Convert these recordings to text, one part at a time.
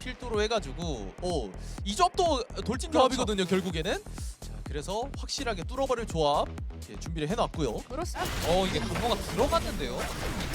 필두로 해가지고 오이 조합도 돌진 조합이거든요 결국에는 자 그래서 확실하게 뚫어버릴 조합 예, 준비를 해놨고요 그렇습니다. 어 이게 강호가 들어갔는데요.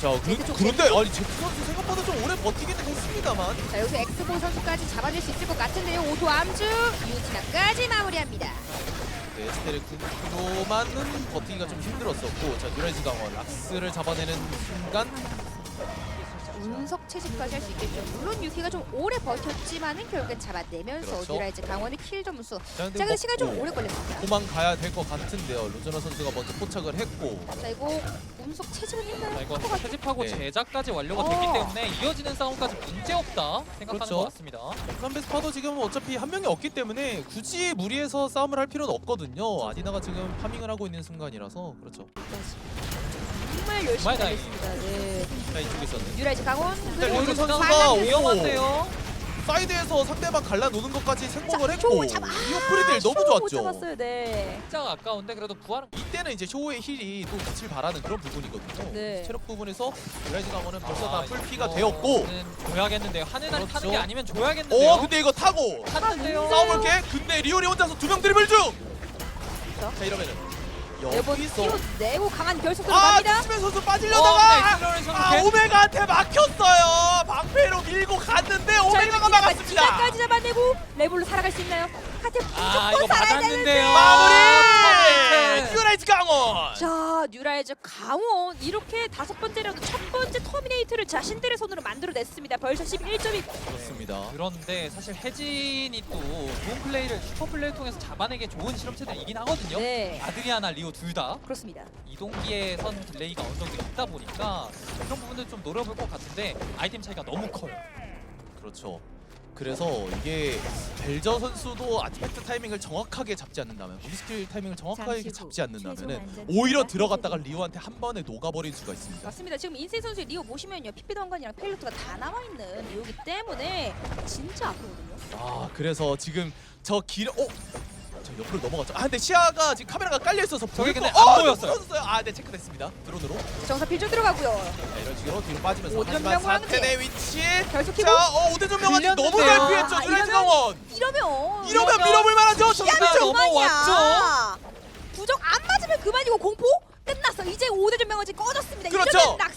자 그, 그런데 아니 제트 선수 생각보다 좀 오래 버티기는 했습니다만 자 여기서 엑스보 선수까지 잡아낼 수 있을 것 같은데요. 오토 암주 유진아까지 마무리합니다. 네, 스텔의 궁으로만은 버티기가 좀 힘들었었고 자 뉴라이즈 강원 락스를 잡아내는 순간 자, 운석 채집까지 할 수 있겠죠. 물론 유키가 좀 오래 버텼지만은 결국엔 잡아내면서 그렇죠. 뉴라이즈 강원의 킬 점수. 자자 근데 뭐- 시간 좀 오, 오래 걸렸습니다. 도망가야 될 것 같은데요 로저너 선수가 먼저 포착을 했고 자 이거 운석 채집은 했나요? 자 이거 한것 같아요. 채집하고 네. 제작까지 완료가 어. 됐기 때문에 이어지는 싸움까지 문제 없다 생각하는 그렇죠. 것 같습니다. 람베스파도 지금 어차피 한 명이 없기 때문에 굳이 무리해서 싸움을 할 필요는 없거든요 아디나가 지금 파밍을 하고 있는 순간이라서 그렇죠 정말 열심히 달렸습니다. 네. 자 이쪽에서는 뉴라이즈 강원 자, 그리고 선수가. 오. 위험한데요. 사이드에서 상대방 갈라놓는 것까지 생각을 자, 했고 쇼 잡아- 이거 프리딜 너무 못 좋았죠 잡았어요. 네. 살짝 아까운데 그래도 부활은 이때는 이제 쇼의 힐이 또 빛을 발하는 그런 부분이거든요 네. 체력 부분에서 뉴라이즈 강원은 벌써 아, 다 풀피가 이거는 되었고 줘야겠는데요. 하늘 날 그렇죠. 타는 게 아니면 줘야겠는데요. 오 근데 이거 타고 탔는데요. 싸워볼게 근데 리오리 혼자서 두 명 드리블 중! 그렇죠. 자 이러면은 네번 여기서 키로 내고 강한 결속으로 아 갑니다. 스맨 선수 어, 빠지려다가 네, 엑스플로레이션 아 오메가한테 막혔어요 방패로 밀고 갔는데 오메가가 막았습니다 기자까지 잡아내고 레볼로 살아갈 수 있나요? 하트 아 무조건 이거 살아야 맞았는데요. 되는데. 마무리! 네. 뉴라이즈 강원 자 뉴라이즈 강원 이렇게 다섯 번째라도 첫 번째 터미네이트를 자신들의 손으로 만들어냈습니다. 벌써 11점이 그렇습니다 그런데 사실 혜진이 또 좋은 플레이를 슈퍼 플레이를 통해서 잡아내기 좋은 실험체들이긴 하거든요. 네 아드리아나 리오 둘 다 그렇습니다. 이동기에 선 딜레이가 어느 정도 있다 보니까 그런 부분들 좀 노려볼 것 같은데 아이템 차이가 너무 커요. 그렇죠 그래서 이게 벨저 선수도 아티팩트 타이밍을 정확하게 잡지 않는다면 무기스킬 타이밍을 정확하게 잡지 않는다면 오히려 들어갔다가. 리오한테 한 번에 녹아버릴 수가 있습니다 맞습니다. 지금 인세 선수의 리오 보시면요 피피드 왕관이랑 펠루트가 다 남아있는 리오기 때문에 진짜 아프거든요. 아 그래서 지금 저 길.. 어? 저 옆으로 넘어갔죠 아 근데 시야가 지금 카메라가 깔려 있어서 저게 보일 근데 거- 안 어, 보였어요. 터졌어요. 아, 네 체크됐습니다 드론으로 정사 필조 들어가고요. 자, 이런 식으로 뒤로 빠지면서 오대전 하지만 사텐의 위치 결속 키고 자, 어 오대전 명왕이 너무 잘. 피했죠 아, 뉴라이즈 이러면- 이러면 이러면 밀어볼 만하죠 시야가 너무 넘어왔죠? 부적 안 맞으면 그만이고 공포 끝났어. 이제 5대전 명언지 꺼졌습니다. 그렇죠. 이러면 자,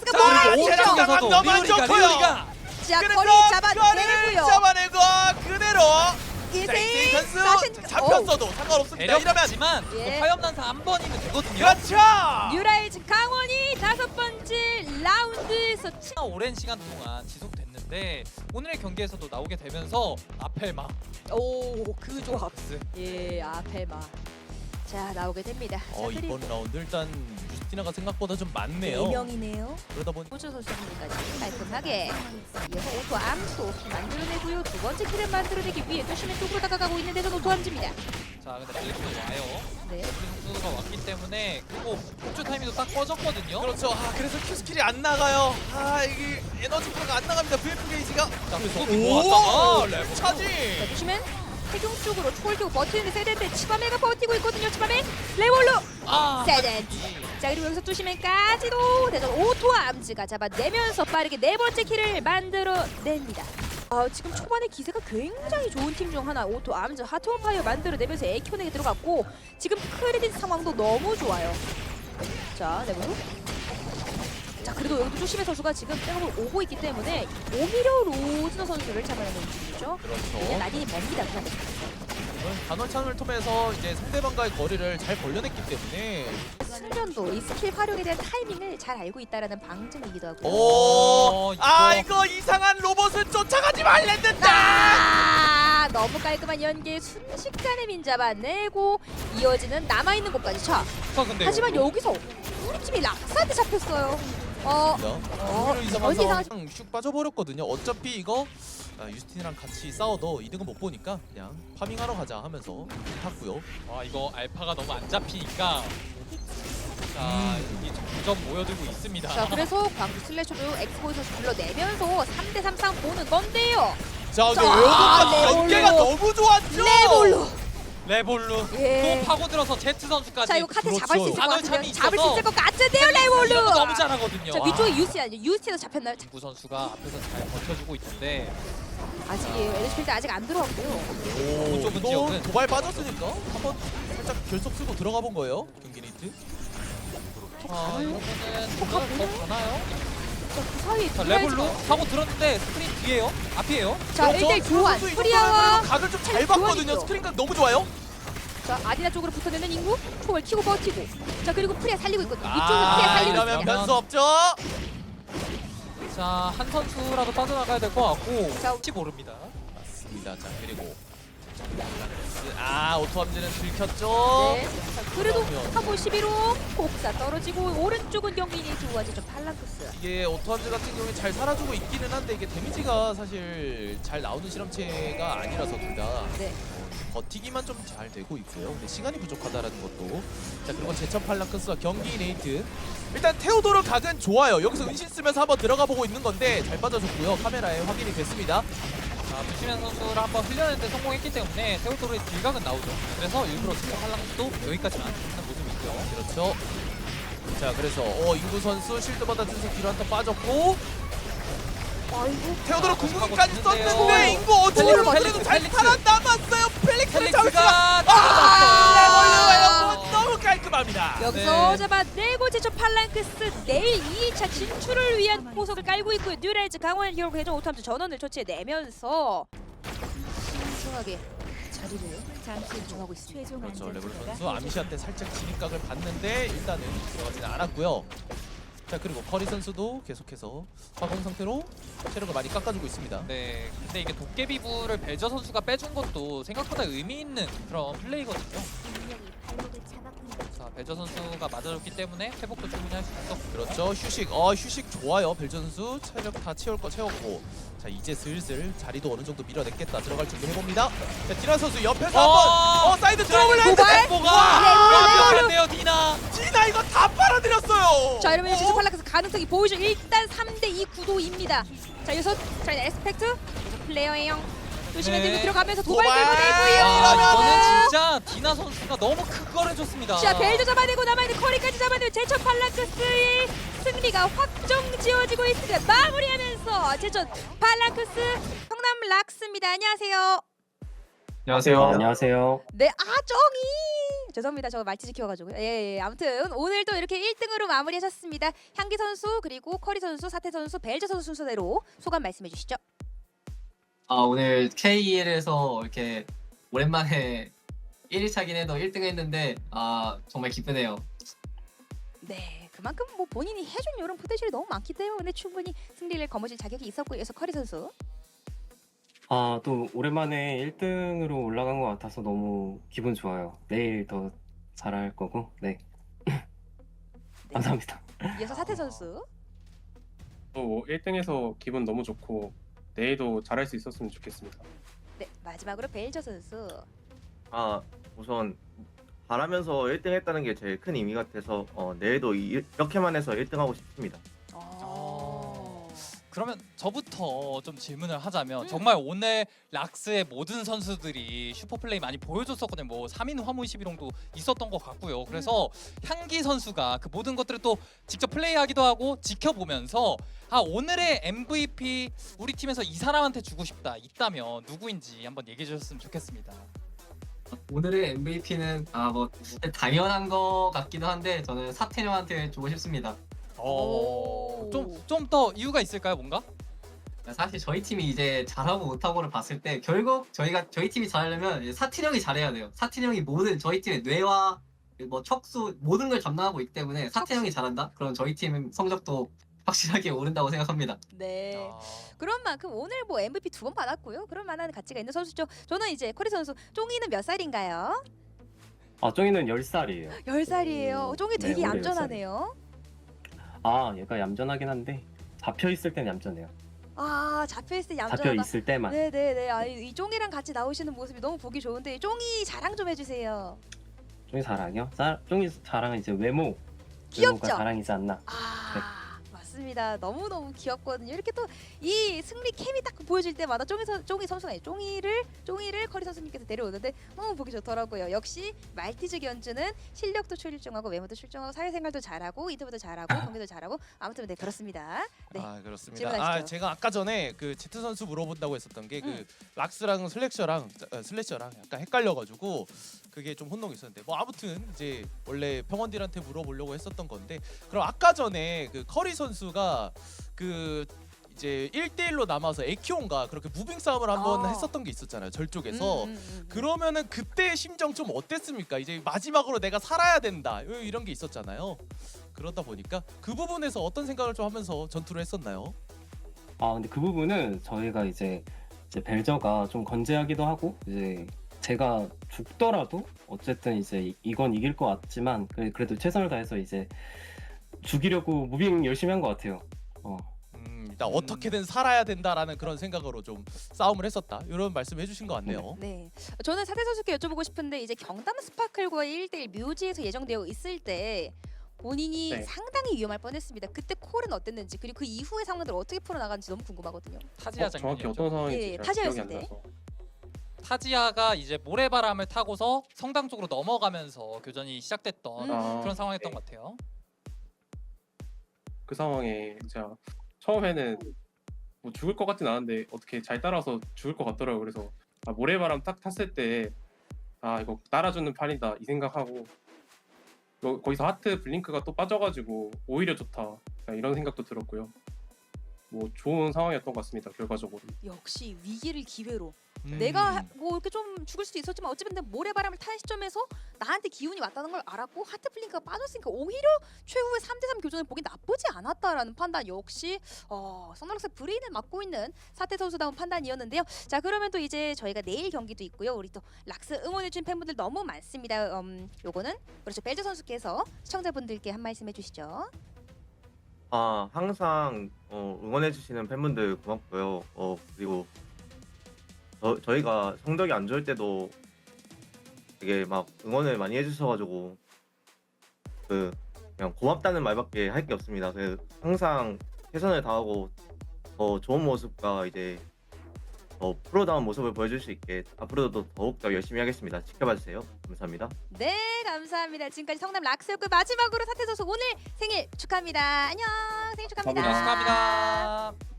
그리고 쪽에서도 너무 안 리오리가. 리오리가 자 거리 잡아내고요. 잡아내고 그대로 자 이세인 선수 사신 잡혔어도 상관없습니다 이러면 대략하지만 예. 화염난사 한 번이면 되거든요. 그렇죠 뉴라이즈 강원이 다섯 번째 라운드에서 치... 참 오랜 시간 동안 지속됐는데 오늘의 경기에서도 나오게 되면서 아펠마 오 그 조합. 박스 예 앞에마. 자 나오게 됩니다. 자, 어 그리고 이번 라운드 일단 유스티나가 생각보다 좀네 많네요 명이네요. 그러다 보니 호주 선수님까지 깔끔하게 이어서 오토 암도 만들어내고요. 두 번째 킬을 만들어내기 위해 또 시멘 쪽으로 다가가고 있는 데서 오토 암입니다. 자 근데 벨리프도 와요. 네. 우리 선수가 왔기 때문에 그리고 폭주 타이밍도 딱 꺼졌거든요. 그렇죠 아 그래서 큐 스킬이 안 나가요 아 이게 에너지 프로가 안 나갑니다 VF 게이지가 자 그래서 오 모았다가 레벨 자 차지 보시면 태경 쪽으로 초월 끼고 버티는데 세덴데 치바메가 버티고 있거든요. 치바메 레볼로 아 세덴. 자 그리고 여기서 투시맨까지도 대전 오토와 암즈가 잡아내면서 빠르게 네 번째 킬을 만들어냅니다. 아, 지금 초반에 기세가 굉장히 좋은 팀 중 하나 오토 암즈 하트원 파이어 만들어내면서 에이큐넥에 들어갔고 지금 크레딧 상황도 너무 좋아요. 자 내보로 자 그래도 여기도 조심해 선수가 지금 백업을 오고 있기 때문에 오히려 로즈너 선수를 잡아내는 중이죠. 그렇죠 라딘이 멉니다. 그냥. 이건 단원찬을 통해서 이제 상대방과의 거리를 잘 벌려냈기 때문에 수련도 이 스킬 활용에 대한 타이밍을 잘 알고 있다라는 방증이기도 하고. 오, 어, 아 이거 이상한 로봇은 쫓아가지 말랬는데. 아 너무 깔끔한 연계 순식간에 민 잡아내고 이어지는 남아있는 곳까지 차 자, 근데 하지만 여기서 우리 팀이 락사한테 잡혔어요 어 어, 오히려 상황 슉 빠져버렸거든요. 어차피 이거 아, 유스틴이랑 같이 싸워도 이득은 못 보니까 그냥 파밍하러 가자 하면서 탔고요. 아 이거 알파가 너무 안 잡히니까 자 음. 여기 점점 모여들고 있습니다. 자 그래서 광주 슬래셔도 엑스보이 선수 불러내면서 3대3 상 보는 건데요 자, 근데 자, 레볼로. 연계가 너무 좋았죠. 레볼로 레볼루 예. 또 파고들어서 제트 선수까지 자 이거 카트 그렇죠. 잡을 수 있을 것 같은데요 참이 잡을 수 있어서 있을 것 같은데요 레볼루 너무 잘하거든요. 자 위쪽에 유스티 아니죠 유스티에서 잡혔나요? 자, 구 선수가 앞에서 잘 버텨주고 있는데 아직이에요. 에드필드 아직 안 들어왔고요. 오, 좁은 지역은. 도발 빠졌으니까 한번 살짝 결속 쓰고 들어가 본 거예요. 경기 니트. 아 이러면은 더 가나요? 자, 그 사이에 자. 레볼로 사고 들었는데 스크린 뒤에요? 앞이에요? 자, 그렇죠? 1대1 교환. 선수 프리아와 각을 좀 잘 봤거든요. 교환이죠. 스크린각 너무 좋아요. 자, 아디나 쪽으로 붙어내는 인구. 초월 키고 버티고. 자, 그리고 프리아 살리고 있거든요. 이쪽은 프리아 아, 살리고 이러면. 변수 없죠. 자 한 선수라도 빠져나가야 될 것 같고 자, 혹시 모릅니다. 맞습니다. 자 그리고 아 오토 함지는 들켰죠. 네. 자, 그래도. 한번 11호 곡사 떨어지고 오른쪽은 경기니 좋아지 좀 팔랑크스. 이게 오토 함지 같은 경우에 잘 살아주고 있기는 한데 이게 데미지가 사실 잘 나오는 실험체가 아니라서 둘다 네. 버티기만 좀 잘 되고 있고요. 근데 시간이 부족하다라는 것도. 자 그리고 제천 팔라크스와 경기 네이트. 일단 테오도르 각은 좋아요. 여기서 은신 쓰면서 한번 들어가 보고 있는 건데 잘 빠져줬고요. 카메라에 확인이 됐습니다. 자 부시면 선수를 한번 흘려내는데 성공했기 때문에 테오도르의 딜각은 나오죠. 그래서 일부러 지금 팔랑도 여기까지만 하는 모습이고요. 그렇죠. 자 그래서 어 인구 선수 실드 받아준서 뒤로 한턴 빠졌고 아이고. 테오도르 자, 궁극기까지 썼는데. 인구 펠릭스, 그래도 잘 펠릭스. 살아 남았어요. 펠릭스를 잡을 수가 펠릭스가 아, 아~ 너무 깔끔합니다. 여기서 네. 잡아 제초 팔랑크스 내일 2차 진출을 위한 포석을 깔고 있고요. 뉴라이즈 강원 히어로 회전 오탐즈 전원을 처치해내면서 신중하게 자리를 잠시 정하고 있습니다. 그렇죠. 레블 선수 아미시한테 살짝 진입각을 봤는데 일단은 들어가지는 않았고요. 자 그리고 커리 선수도 계속해서 화공 상태로 체력을 많이 깎아주고 있습니다. 네, 근데 이게 도깨비부를 벨저 선수가 빼준 것도 생각보다 의미 있는 그런 플레이거든요. 자, 벨저 선수가 맞아줬기 때문에 회복도 충분히 할 수 있었고 그렇죠. 휴식. 어 휴식 좋아요. 벨 선수 체력 다 채울 거 채웠고. 자 이제 슬슬 자리도 어느 정도 밀어냈겠다. 들어갈 준비 해봅니다. 자 디나 선수 옆에서 어! 한번 어 사이드 들어올려 도발? 뭐가 레볼로, 완벽한데요, 디나. 디나 이거 다 빨아들였어요. 자 이러면 어? 제초 팔랑크스 가능성이 보이죠. 일단 3대2 구도입니다. 자 여기서 자 에스펙트 계속 플레이어예요. 조심해 네. 들고 들어가면서 도발! 들고 아, 내고요. 이거는 진짜 디나 선수가 너무 큰걸 해줬습니다. 자 벨도 잡아내고 남아있는 커리까지 잡아내고 제천 팔랑크스의 승리가 확정 지어지고 있습니다. 마무리하면서 제천 팔랑크스 성남 락스입니다. 안녕하세요. 안녕하세요. 아, 안녕하세요. 네, 아 정이 죄송합니다. 저 말티 지켜가지고 예, 예, 아무튼 오늘 또 이렇게 1등으로 마무리하셨습니다. 향기 선수 그리고 커리 선수, 사태 선수, 벨저 선수 순서대로 소감 말씀해 주시죠. 아, 오늘 KEL에서 이렇게 오랜만에 1일차긴 해도 1등 했는데 아 정말 기쁘네요. 네, 그만큼 뭐 본인이 해준 이런 포텐셜이 너무 많기 때문에 충분히 승리를 거머쥘 자격이 있었고 이어서 커리 선수. 아, 또 오랜만에 1등으로 올라간 것 같아서 너무 기분 좋아요. 내일 더 잘할 거고, 네. 감사합니다. 이어서 사태 선수. 또 1등에서 기분 너무 좋고 내일도 잘할 수 있었으면 좋겠습니다. 네, 마지막으로 벨저 선수. 아 우선 잘하면서 1등 했다는 게 제일 큰 의미 같아서 어, 내일도 이- 이렇게만 해서 1등 하고 싶습니다. 어. 그러면 저부터 좀 질문을 하자면 음. 정말 오늘 락스의 모든 선수들이 슈퍼플레이 많이 보여줬었거든요. 뭐 3인 화물 11홍도 있었던 것 같고요. 그래서 향기 선수가 그 모든 것들을 또 직접 플레이하기도 하고 지켜보면서 아 오늘의 MVP 우리 팀에서 이 사람한테 주고 싶다 있다면 누구인지 한번 얘기해 주셨으면 좋겠습니다. 오늘의 MVP는 아 뭐 당연한 거 같기도 한데 저는 사태령한테 주고 싶습니다. 오. 좀좀 더 이유가 있을까요, 뭔가? 사실 저희 팀이 이제 잘하고 못하고를 봤을 때 결국 저희가 저희 팀이 잘하려면 이제 사태령이 잘해야 돼요. 사태령이 모든 저희 팀의 뇌와 뭐 척수 모든 걸 담당하고 있기 때문에 사태령이 잘한다. 그럼 저희 팀 성적도 확실하게 오른다고 생각합니다. 네. 아, 그런 만큼 오늘 뭐 MVP 두 번 받았고요. 그런 만한 가치가 있는 선수죠. 저는 이제 코리 선수 쫑이는 몇 살인가요? 아, 쫑이는 10살이에요. 10살이에요. 오, 쫑이 네, 되게 올해 얌전하네요. 아, 얘가 얌전하긴 한데, 잡혀 있을 땐 얌전해요. 아 잡혀 있을 때 얌전하다. 잡혀있을 때만. 네 네 네. 아, 이 쫑이랑 같이 나오시는 모습이 너무 보기 좋은데 쫑이 자랑 좀 해주세요. 쫑이 자랑이요? 자, 쫑이 자랑은 이제 외모. 귀엽죠? 외모가 자랑이지 않나. 아 맞습니다. 맞습니다. 너무 너무 귀엽거든요. 이렇게 또 이 승리 캠이 딱 보여질 때마다 쫑이 선 쫑이 아니라 쫑이를 쫑이를 커리 선수님께서 데려오는데 너무 보기 좋더라고요. 역시 말티즈 견주는 실력도 출중하고 외모도 출중하고 사회생활도 잘하고 인터뷰도 잘하고 경기도 잘하고 아무튼 네 그렇습니다. 네. 아 그렇습니다. 질문하시죠. 아 제가 아까 전에 그 제트 선수 물어본다고 했었던 게 그 음. 락스랑 슬래셔랑 어, 슬래셔랑 약간 헷갈려가지고 그게 좀 혼동이 있었는데 뭐 아무튼 이제 원래 평원들한테 물어보려고 했었던 건데 그럼 아까 전에 그 커리 선수 가 그 이제 1대1로 남아서 에키온과 그렇게 무빙 싸움을 한번 아. 했었던 게 있었잖아요. 절 쪽에서. 음, 음, 음, 음. 그러면은 그때의 심정 좀 어땠습니까? 이제 마지막으로 내가 살아야 된다 요- 이런 게 있었잖아요. 그러다 보니까 그 부분에서 어떤 생각을 좀 하면서 전투를 했었나요? 아 근데 그 부분은 저희가 이제 이제 벨저가 좀 건재하기도 하고 이제 제가 죽더라도 어쨌든 이제 이- 이건 이길 것 같지만 그래- 그래도 최선을 다해서 이제 죽이려고 무빙 열심히 한 것 같아요. 어. 음, 일단 어떻게든 살아야 된다라는 그런 생각으로 좀 싸움을 했었다 이런 말씀 해주신 것 같네요. 네. 저는 사대 선수께 여쭤보고 싶은데 이제 경담 스파클과의 1대1 뮤지에서 예정되어 있을 때 본인이 네. 상당히 위험할 뻔했습니다. 그때 콜은 어땠는지 그리고 그 이후의 상황들 어떻게 풀어나가는지 너무 궁금하거든요. 타지아 어, 정확히 장면이었죠. 어떤 상황인지 예, 잘 타지아였을 기억이 안 때. 나서 타지아가 이제 모래바람을 타고서 성당 쪽으로 넘어가면서 교전이 시작됐던 음. 아, 그런 상황이었던 것 같아요. 그 상황에 제가 처음에는 뭐 죽을 것 같진 않은데 어떻게 잘 따라서 죽을 것 같더라고요. 그래서 아, 모래바람 딱 탔을 때 아 이거 따라주는 판이다 이 생각하고 거- 거기서 하트 블링크가 또 빠져가지고 오히려 좋다 그냥 이런 생각도 들었고요. 뭐 좋은 상황이었던 것 같습니다. 결과적으로. 역시 위기를 기회로 음. 내가 뭐 이렇게 좀 죽을 수도 있었지만 어찌됐든 모래바람을 탄 시점에서 나한테 기운이 왔다는 걸 알았고 하트 플링크가 빠졌으니까 오히려 최후의 3대3 교전을 보기 나쁘지 않았다라는 판단 역시 어, 선글라스 브레인을 맡고 있는 사태 선수다운 판단이었는데요. 자 그러면 또 이제 저희가 내일 경기도 있고요. 우리 또 락스 응원해주신 팬분들 너무 많습니다. 음, 요거는 그렇죠 벨저 선수께서 시청자분들께 한 말씀 해주시죠. 아 항상 어, 응원해주시는 팬분들 고맙고요. 어 그리고 저, 저희가 성적이 안 좋을 때도 되게 막 응원을 많이 해주셔가지고 그 그냥 고맙다는 말밖에 할 게 없습니다. 그 항상 최선을 다하고 더 좋은 모습과 이제 더 프로다운 모습을 보여줄 수 있게 앞으로도 더욱 더 열심히 하겠습니다. 지켜봐 주세요. 감사합니다. 네 감사합니다. 지금까지 성남 락스였고 마지막으로 사태 선수 오늘 생일 축하합니다. 안녕 생일 축하합니다. 감사합니다. 축하합니다.